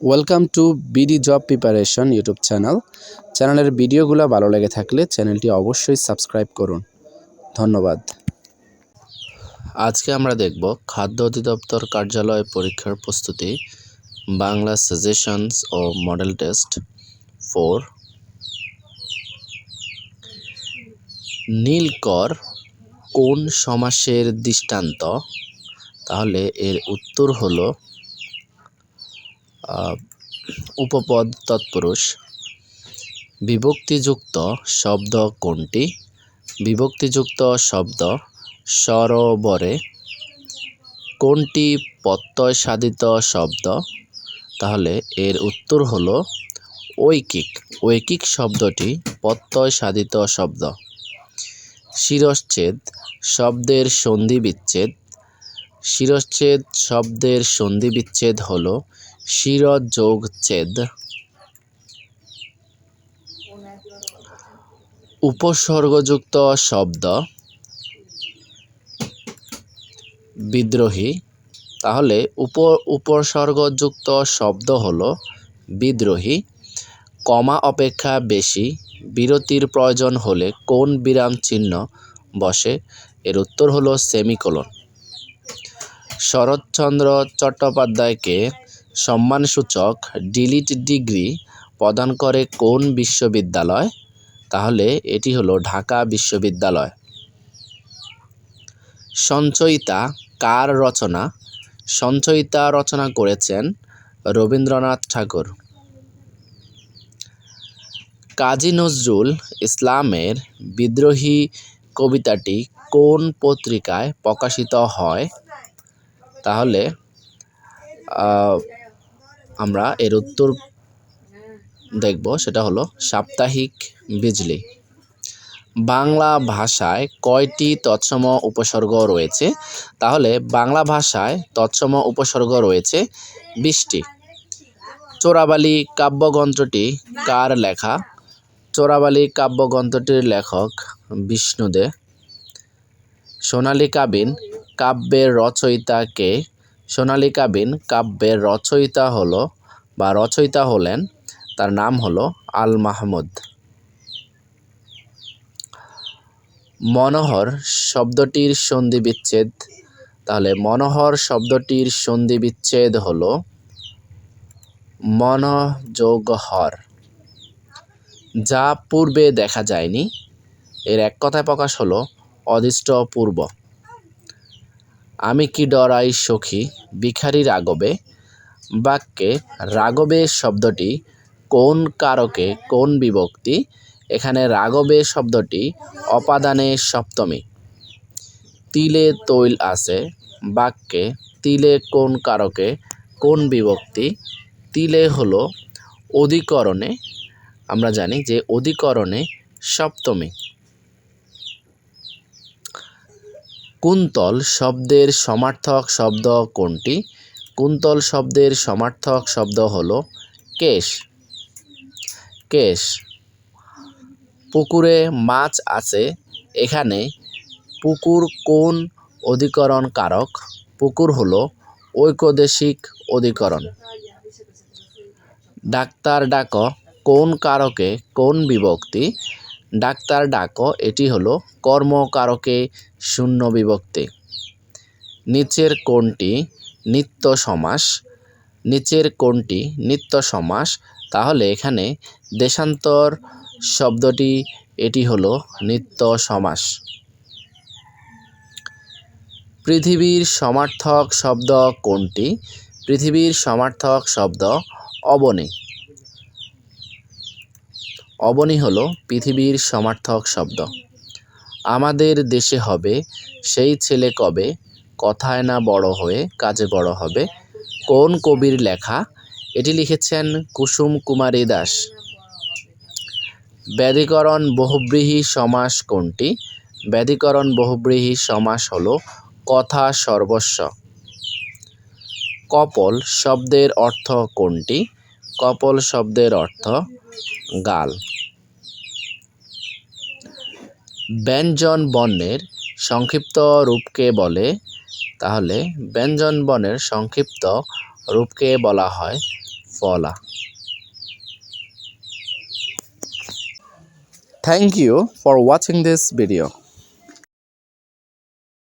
Welcome to BD job preparation YouTube channel চ্যানেলের ভিডিওগুলো ভালো লেগে থাকলে চ্যানেলটি অবশ্যই সাবস্ক্রাইব করুন। ধন্যবাদ। আজকে আমরা দেখব খাদ্য অধিদপ্তর কার্যালয় পরীক্ষার প্রস্তুতি, বাংলা সাজেশনস ও মডেল টেস্ট ফোর নীলকর কোন সমাসের দৃষ্টান্ত? তাহলে এর উত্তর হলো উপপদ তৎপুরুষ। বিভক্তিযুক্ত শব্দ কোনটি? বিভক্তিযুক্ত শব্দ সরোবরে। কোনটি প্রত্যয় সাধিত শব্দ? তাহলে এর উত্তর হলো ঐকিক। ঐকিক শব্দটি প্রত্যয় সাধিত শব্দ। শিরশ্ছেদ, শব্দের সন্ধি বিচ্ছেদ শিরশ্ছেদ শব্দের সন্ধি বিচ্ছেদ হলো শিরযোগচ্ছেদ। উপসর্গযুক্ত শব্দ। বিদ্রোহী। তাহলে উপ, উপসর্গযুক্ত শব্দ হলো বিদ্রোহী। কমা অপেক্ষা বেশি। বিরতির প্রয়োজন হলে কোন বিরাম চিহ্ন বসে? এর উত্তর হলো সেমিকোলন। শরৎচন্দ্র চট্টোপাধ্যায়কে সম্মানসূচক ডিলিট ডিগ্রি প্রদান করে কোন বিশ্ববিদ্যালয়? তাহলে এটি হলো ঢাকা বিশ্ববিদ্যালয়। সঞ্চয়িতা কার রচনা? সঞ্চয়িতা রচনা করেছেন রবীন্দ্রনাথ ঠাকুর। কাজী নজরুল ইসলামের বিদ্রোহী কবিতাটি কোন পত্রিকায় প্রকাশিত হয়? তাহলে আমরা এর উত্তর দেখব, সেটা হলো সাপ্তাহিক বিজলি। বাংলা ভাষায় কয়টি তৎসম উপসর্গ রয়েছে? তাহলে বাংলা ভাষায় তৎসম উপসর্গ রয়েছে বিশটি। চোরাবালি কাব্যগ্রন্থটি কার লেখা? চোরাবালি কাব্যগ্রন্থটির লেখক বিষ্ণুদে। সোনালী কাবিন কাব্যের রচয়িতা কে সোনালী কাবিন কাব্যের রচয়িতা হলো বা রচয়িতা হলেন, তার নাম হলো আল মাহমুদ। মনোহর শব্দটির সন্ধি বিচ্ছেদ তাহলে মনোহর শব্দটির সন্ধি বিচ্ছেদ হলো মনোযোগহর। যা পূর্বে দেখা যায়নি, এর এক কথায় প্রকাশ হলো অদিষ্ট পূর্ব আমি কি ডরাই সখী? ভিখারি রাগবে বাক্যে রাগবে শব্দটি কোন কারকে, কোন বিভক্তি? এখানে রাগবে শব্দটি অপাদানে সপ্তমী। তিলে তৈল আছে। বাক্যে তিলে কোন কারকে, কোন বিভক্তি? তিলে হলো অধিকরণে। আমরা জানি যে অধিকরণে সপ্তমী। কুন্তল শব্দের সমার্থক শব্দ কোনটি? কুন্তল শব্দের সমার্থক শব্দ হলো কেশ। কেশ। পুকুরে মাছ আছে। এখানে পুকুর কোন অধিকরণ কারক? পুকুর হলো ঐকদেশিক অধিকরণ। ডাক্তার ডাক, কোন কারকে কোন বিভক্তি ডাক্তার ডাক, এটি হলো কর্মকারকে শূন্য বিভক্তি। নিচের কোনটি নিত্য সমাস, নিচের কোনটি নিত্য সমাস, তাহলে এখানে দেশান্তর শব্দটি, এটি হলো নিত্য সমাস। পৃথিবীর সমার্থক শব্দ কোনটি পৃথিবীর সমার্থক শব্দ অবনী। অবনী হলো পৃথিবীর সমার্থক শব্দ। আমাদের দেশে হবে, সেই ছেলে কবে? কথায় না বড় হয়ে কাজে বড় হবে। কোন কবির লেখা? এটি লিখেছেন কুসুম কুমারী দাস। ব্যাধিকরণ বহুব্রীহি সমাস কোনটি? ব্যাধিকরণ বহুব্রীহি সমাস হলো কথা সর্বস্ব। কপল শব্দের অর্থ কোনটি? কপল শব্দের অর্থ গাল। ব্যঞ্জন বর্ণের সংক্ষিপ্ত রূপকে বলে, তাহলে ব্যঞ্জন বর্ণের সংক্ষিপ্ত রূপকে বলা হয় ফলা। Thank you for watching this video